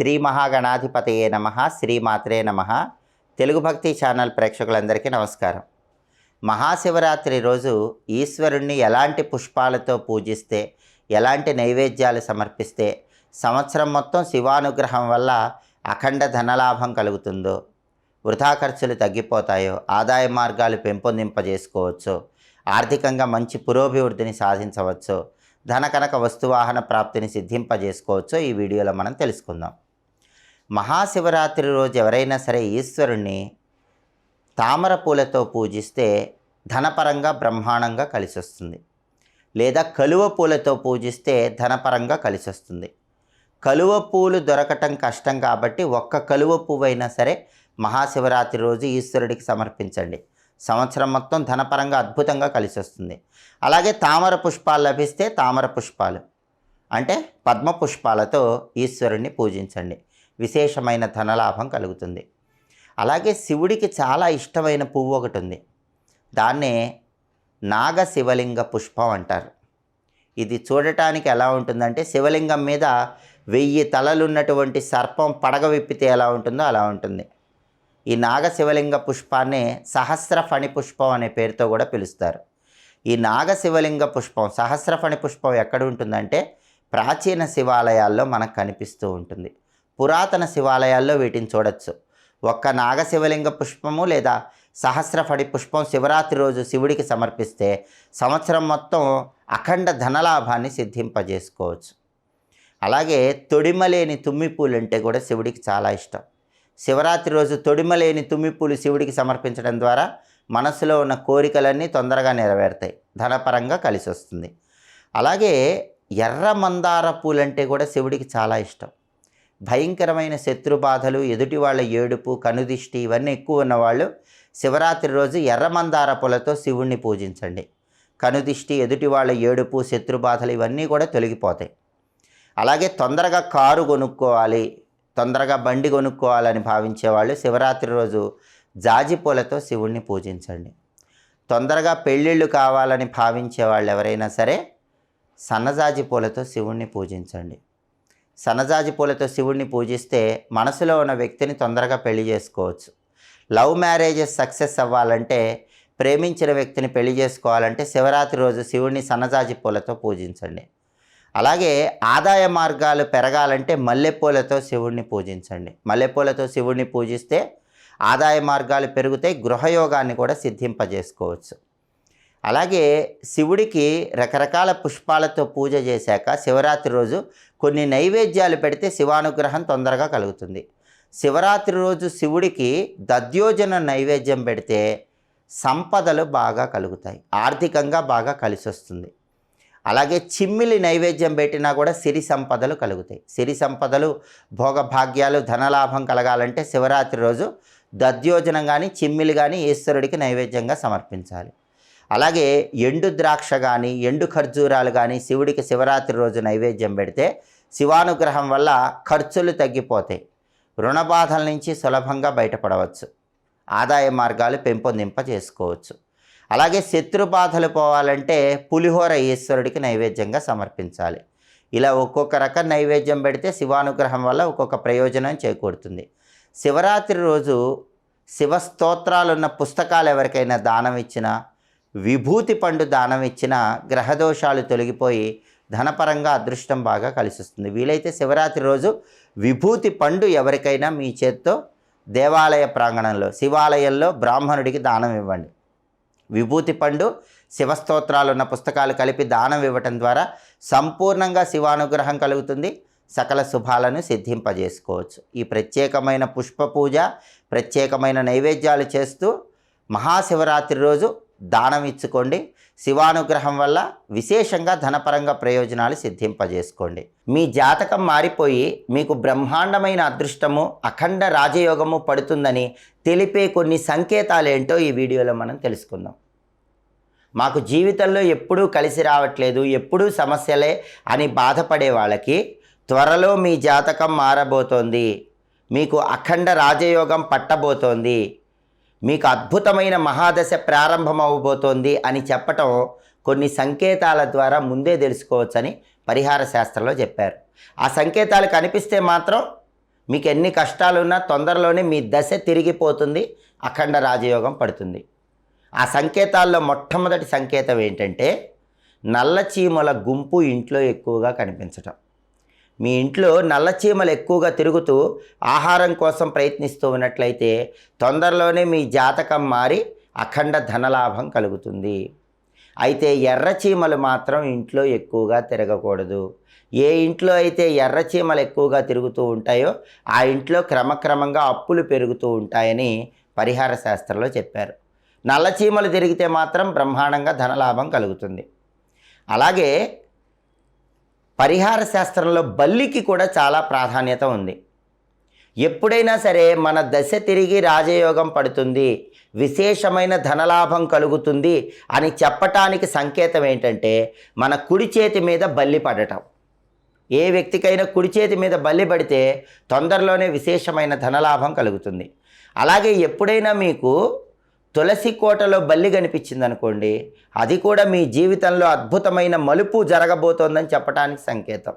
శ్రీ మహాగణాధిపతయే నమ శ్రీమాత్రే నమ. తెలుగు భక్తి ఛానల్ ప్రేక్షకులందరికీ నమస్కారం. మహాశివరాత్రి రోజు ఈశ్వరుణ్ణి ఎలాంటి పుష్పాలతో పూజిస్తే ఎలాంటి నైవేద్యాలు సమర్పిస్తే సంవత్సరం మొత్తం శివానుగ్రహం వల్ల అఖండ ధనలాభం కలుగుతుందో వృధా ఖర్చులు తగ్గిపోతాయో ఆదాయ మార్గాలు పెంపొందింపజేసుకోవచ్చు ఆర్థికంగా మంచి పురోభివృద్ధిని సాధించవచ్చు ధన కనక వస్తువాహన ప్రాప్తిని సిద్ధింపజేసుకోవచ్చో ఈ వీడియోలో మనం తెలుసుకుందాం. మహాశివరాత్రి రోజు ఎవరైనా సరే ఈశ్వరుణ్ణి తామర పూలతో పూజిస్తే ధనపరంగా బ్రహ్మాండంగా కలిసి వస్తుంది లేదా కలువ పూలతో పూజిస్తే ధనపరంగా కలిసి వస్తుంది కలువ పూలు దొరకటం కష్టం కాబట్టి ఒక్క కలువ పువ్వు అయినా సరే మహాశివరాత్రి రోజు ఈశ్వరుడికి సమర్పించండి. సంవత్సరం మొత్తం ధనపరంగా అద్భుతంగా కలిసి వస్తుంది అలాగే తామర పుష్పాలు లభిస్తే తామర పుష్పాలు. అంటే పద్మ పుష్పాలతో ఈశ్వరుణ్ణి పూజించండి. విశేషమైన ధనలాభం కలుగుతుంది. అలాగే శివుడికి చాలా ఇష్టమైన పువ్వు ఒకటి ఉంది. దాన్నే నాగ శివలింగ పుష్పం అంటారు. ఇది చూడటానికి ఎలా ఉంటుందంటే శివలింగం మీద వెయ్యి తలలున్నటువంటి సర్పం పడగ విప్పితే ఎలా ఉంటుందో అలా ఉంటుంది. ఈ నాగ శివలింగ పుష్పాన్ని సహస్ర ఫణి పుష్పం అనే పేరుతో కూడా పిలుస్తారు. ఈ నాగ శివలింగ పుష్పం సహస్ర ఫణి పుష్పం ఎక్కడ ఉంటుందంటే ప్రాచీన శివాలయాల్లో మనకు కనిపిస్తూ ఉంటుంది. పురాతన శివాలయాల్లో వీటిని చూడొచ్చు. ఒక్క నాగశివలింగ పుష్పము లేదా సహస్రఫడి పుష్పం శివరాత్రి రోజు శివుడికి సమర్పిస్తే సంవత్సరం మొత్తం అఖండ ధనలాభాన్ని సిద్ధింపజేసుకోవచ్చు. అలాగే తొడిమలేని తుమ్మిపూలు అంటే కూడా శివుడికి చాలా ఇష్టం. శివరాత్రి రోజు తొడిమలేని తుమ్మిపూలు శివుడికి సమర్పించడం ద్వారా మనసులో ఉన్న కోరికలన్నీ తొందరగా నెరవేరుతాయి. ధనపరంగా కలిసి వస్తుంది అలాగే ఎర్ర మందార పూలంటే కూడా శివుడికి చాలా ఇష్టం. భయంకరమైన శత్రుబాధలు ఎదుటి వాళ్ళ ఏడుపు కనుదిష్టి ఇవన్నీ ఎక్కువ ఉన్నవాళ్ళు శివరాత్రి రోజు ఎర్రమందార పూలతో శివుణ్ణి పూజించండి. కనుదిష్టి ఎదుటి వాళ్ళ ఏడుపు శత్రుబాధలు ఇవన్నీ కూడా తొలగిపోతాయి. అలాగే తొందరగా కారు కొనుక్కోవాలి తొందరగా బండి కొనుక్కోవాలని భావించేవాళ్ళు శివరాత్రి రోజు జాజి పూలతో శివుణ్ణి పూజించండి. తొందరగా పెళ్ళిళ్ళు కావాలని భావించే వాళ్ళు ఎవరైనా సరే సన్నజాజి పూలతో శివుణ్ణి పూజించండి. సన్నజాజి పూలతో శివుణ్ణి పూజిస్తే మనసులో ఉన్న వ్యక్తిని తొందరగా పెళ్ళి చేసుకోవచ్చు. లవ్ మ్యారేజెస్ సక్సెస్ అవ్వాలంటే ప్రేమించిన వ్యక్తిని పెళ్ళి చేసుకోవాలంటే శివరాత్రి రోజు శివుణ్ణి సన్నజాజి పూలతో పూజించండి. అలాగే ఆదాయ మార్గాలు పెరగాలంటే మల్లెపూలతో శివుణ్ణి పూజించండి. మల్లెపూలతో శివుణ్ణి పూజిస్తే ఆదాయ మార్గాలు పెరుగుతాయి గృహయోగాన్ని కూడా సిద్ధింపజేసుకోవచ్చు. అలాగే శివుడికి రకరకాల పుష్పాలతో పూజ చేశాక శివరాత్రి రోజు కొన్ని నైవేద్యాలు పెడితే శివానుగ్రహం తొందరగా కలుగుతుంది. శివరాత్రి రోజు శివుడికి దద్యోజన నైవేద్యం పెడితే సంపదలు బాగా కలుగుతాయి. ఆర్థికంగా బాగా కలిసి వస్తుంది. అలాగే చిమ్మిలి నైవేద్యం పెట్టినా కూడా సిరి సంపదలు కలుగుతాయి. సిరి సంపదలు భోగభాగ్యాలు ధనలాభం కలగాలంటే శివరాత్రి రోజు దద్యోజనం కానీ చిమ్మిలి కానీ ఈశ్వరుడికి నైవేద్యంగా సమర్పించాలి. అలాగే ఎండు ద్రాక్ష కానీ ఎండు ఖర్జూరాలు కానీ శివుడికి శివరాత్రి రోజు నైవేద్యం పెడితే శివానుగ్రహం వల్ల ఖర్చులు తగ్గిపోతాయి. రుణ బాధల నుంచి సులభంగా బయటపడవచ్చు. ఆదాయ మార్గాలు పెంపొందింప చేసుకోవచ్చు. అలాగే శత్రు బాధలు పోవాలంటే పులిహోర ఈశ్వరుడికి నైవేద్యంగా సమర్పించాలి. ఇలా ఒక్కొక్క రకం నైవేద్యం పెడితే శివానుగ్రహం వల్ల ఒక్కొక్క ప్రయోజనం చేకూరుతుంది. శివరాత్రి రోజు శివ స్తోత్రాలున్న పుస్తకాలు ఎవరికైనా దానం ఇచ్చినా విభూతి పండు దానం ఇచ్చిన గ్రహదోషాలు తొలగిపోయి ధనపరంగా అదృష్టం బాగా కలిసిస్తుంది. వీలైతే శివరాత్రి రోజు విభూతి పండు ఎవరికైనా మీ చేత్తో దేవాలయ ప్రాంగణంలో శివాలయంలో బ్రాహ్మణుడికి దానం ఇవ్వండి. విభూతి పండు శివస్తోత్రాలు ఉన్న పుస్తకాలు కలిపి దానం ఇవ్వటం ద్వారా సంపూర్ణంగా శివానుగ్రహం కలుగుతుంది. సకల శుభాలను సిద్ధింపజేసుకోవచ్చు. ఈ ప్రత్యేకమైన పుష్ప పూజ ప్రత్యేకమైన నైవేద్యాలు చేస్తూ మహాశివరాత్రి రోజు దానం ఇచ్చుకోండి. శివానుగ్రహం వల్ల విశేషంగా ధనపరంగా ప్రయోజనాలు సిద్ధింపజేసుకోండి. మీ జాతకం మారిపోయి మీకు బ్రహ్మాండమైన అదృష్టము అఖండ రాజయోగము పడుతుందని తెలిపే కొన్ని సంకేతాలు ఏంటో ఈ వీడియోలో మనం తెలుసుకుందాం. మాకు జీవితంలో ఎప్పుడూ కలిసి రావట్లేదు ఎప్పుడూ సమస్యలే అని బాధపడే వాళ్ళకి త్వరలో మీ జాతకం మారబోతోంది. మీకు అఖండ రాజయోగం పట్టబోతోంది. మీకు అద్భుతమైన మహాదశ ప్రారంభమవబోతోంది అని చెప్పటం కొన్ని సంకేతాల ద్వారా ముందే తెలుసుకోవచ్చని పరిహార శాస్త్రంలో చెప్పారు. ఆ సంకేతాలు కనిపిస్తే మాత్రం మీకు ఎన్ని కష్టాలున్నా తొందరలోనే మీ దశ తిరిగిపోతుంది అఖండ రాజయోగం పడుతుంది. ఆ సంకేతాల్లో మొట్టమొదటి సంకేతం ఏంటంటే నల్ల చీమల గుంపు ఇంట్లో ఎక్కువగా కనిపించటం. మీ ఇంట్లో నల్ల చీమలు ఎక్కువగా తిరుగుతూ ఆహారం కోసం ప్రయత్నిస్తూ ఉన్నట్లయితే తొందరలోనే మీ జాతకం మారి అఖండ ధనలాభం కలుగుతుంది. అయితే ఎర్ర చీమలు మాత్రం ఇంట్లో ఎక్కువగా తిరగకూడదు. ఏ ఇంట్లో అయితే ఎర్ర చీమలు ఎక్కువగా తిరుగుతూ ఉంటాయో ఆ ఇంట్లో క్రమక్రమంగా అప్పులు పెరుగుతూ ఉంటాయని పరిహార శాస్త్రంలో చెప్పారు. నల్ల చీమలు తిరిగితే మాత్రం బ్రహ్మాండంగా ధనలాభం కలుగుతుంది. అలాగే పరిహార శాస్త్రంలో బల్లికి కూడా చాలా ప్రాధాన్యత ఉంది. ఎప్పుడైనా సరే మన దశ తిరిగి రాజయోగం పడుతుంది విశేషమైన ధనలాభం కలుగుతుంది అని చెప్పటానికి సంకేతం ఏంటంటే మన కుడి చేతి మీద బల్లి పడటం. ఏ వ్యక్తికైనా కుడి చేతి మీద బల్లి పడితే తొందరలోనే విశేషమైన ధనలాభం కలుగుతుంది. అలాగే ఎప్పుడైనా మీకు తులసి కోటలో బల్లి కనిపించింది అనుకోండి అది కూడా మీ జీవితంలో అద్భుతమైన మలుపు జరగబోతోందని చెప్పడానికి సంకేతం.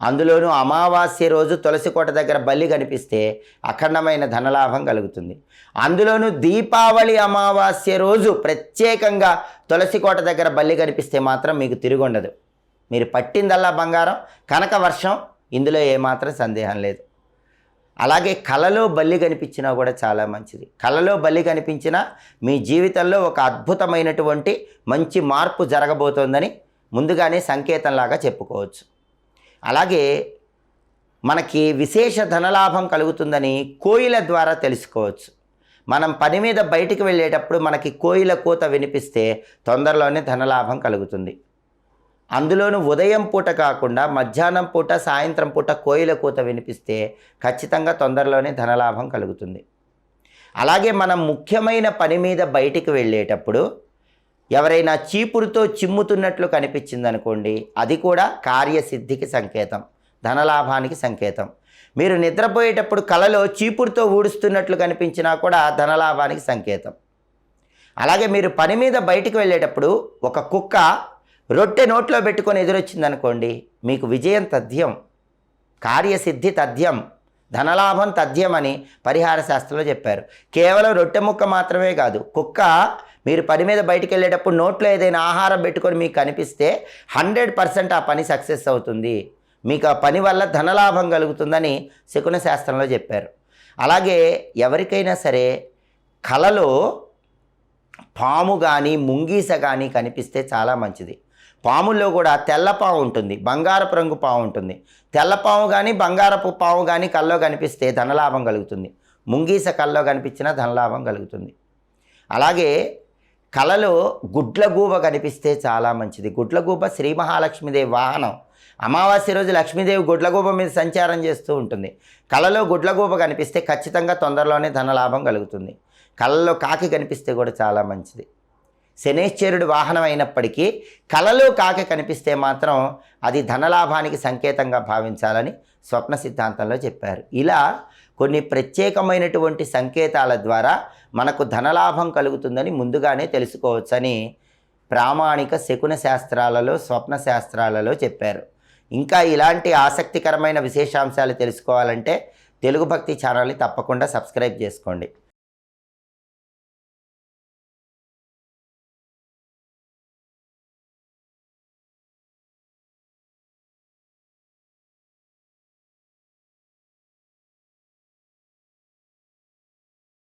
అందులోనూ అమావాస్య రోజు తులసి కోట దగ్గర బల్లి కనిపిస్తే అఖండమైన ధనలాభం కలుగుతుంది. అందులోనూ దీపావళి అమావాస్య రోజు ప్రత్యేకంగా తులసి కోట దగ్గర బల్లి కనిపిస్తే మాత్రం మీకు తిరుగుండదు. మీరు పట్టిందల్లా బంగారం కనక వర్షం ఇందులో ఏమాత్రం సందేహం లేదు. అలాగే కళలో బల్లి కనిపించినా కూడా చాలా మంచిది. కళలో బల్లి కనిపించినా మీ జీవితంలో ఒక అద్భుతమైనటువంటి మంచి మార్పు జరగబోతోందని ముందుగానే సంకేతంలాగా చెప్పుకోవచ్చు. అలాగే మనకి విశేష ధనలాభం కలుగుతుందని కోయిల ద్వారా తెలుసుకోవచ్చు. మనం పని మీద బయటికి వెళ్ళేటప్పుడు మనకి కోయిల కూత వినిపిస్తే తొందరలోనే ధనలాభం కలుగుతుంది. అందులోనూ ఉదయం పూట కాకుండా మధ్యాహ్నం పూట సాయంత్రం పూట కోయిల కూత వినిపిస్తే ఖచ్చితంగా తొందరలోనే ధనలాభం కలుగుతుంది. అలాగే మనం ముఖ్యమైన పని మీద బయటికి వెళ్ళేటప్పుడు ఎవరైనా చీపురుతో చిమ్ముతున్నట్లు కనిపించిందనుకోండి అది కూడా కార్యసిద్ధికి సంకేతం ధనలాభానికి సంకేతం. మీరు నిద్రపోయేటప్పుడు కలలో చీపురుతో ఊడుస్తున్నట్లు కనిపించినా కూడా ధనలాభానికి సంకేతం. అలాగే మీరు పని మీద బయటికి వెళ్ళేటప్పుడు ఒక కుక్క రొట్టె నోట్లో పెట్టుకొని ఎదురొచ్చింది అనుకోండి మీకు విజయం తథ్యం కార్యసిద్ధి తథ్యం ధనలాభం తథ్యం అని పరిహార శాస్త్రంలో చెప్పారు. కేవలం రొట్టె ముక్క మాత్రమే కాదు కుక్క మీరు పని మీద బయటికి వెళ్ళేటప్పుడు నోట్లో ఏదైనా ఆహారం పెట్టుకొని మీకు కనిపిస్తే హండ్రెడ్ పర్సెంట్ ఆ పని సక్సెస్ అవుతుంది. మీకు ఆ పని వల్ల ధనలాభం కలుగుతుందని శకున శాస్త్రంలో చెప్పారు. అలాగే ఎవరికైనా సరే కలలో పాము కానీ ముంగీస కానీ కనిపిస్తే చాలా మంచిది. పాముల్లో కూడా తెల్ల పాము ఉంటుంది బంగారపు రంగు పాము ఉంటుంది. తెల్ల పాము కానీ బంగారపు పాము కానీ కల్లో కనిపిస్తే ధనలాభం కలుగుతుంది. ముంగీస కల్లో కనిపించినా ధనలాభం కలుగుతుంది. అలాగే కలలో గుడ్లగూబ కనిపిస్తే చాలా మంచిది. గుడ్లగూబ శ్రీ మహాలక్ష్మీదేవి వాహనం. అమావాస్య రోజు లక్ష్మీదేవి గుడ్లగూబ మీద సంచారం చేస్తూ ఉంటుంది. కలలో గుడ్లగూబ కనిపిస్తే ఖచ్చితంగా తొందరలోనే ధనలాభం కలుగుతుంది. కళ్ళలో కాకి కనిపిస్తే కూడా చాలా మంచిది. శనేశ్వరుడు వాహనం అయినప్పటికీ కలలో కాకి కనిపిస్తే మాత్రం అది ధనలాభానికి సంకేతంగా భావించాలని స్వప్న సిద్ధాంతంలో చెప్పారు. ఇలా కొన్ని ప్రత్యేకమైనటువంటి సంకేతాల ద్వారా మనకు ధనలాభం కలుగుతుందని ముందుగానే తెలుసుకోవచ్చని ప్రామాణిక శకున శాస్త్రాలలో స్వప్న శాస్త్రాలలో చెప్పారు. ఇంకా ఇలాంటి ఆసక్తికరమైన విశేషాంశాలు తెలుసుకోవాలంటే తెలుగు భక్తి ఛానల్ని తప్పకుండా సబ్స్క్రైబ్ చేసుకోండి.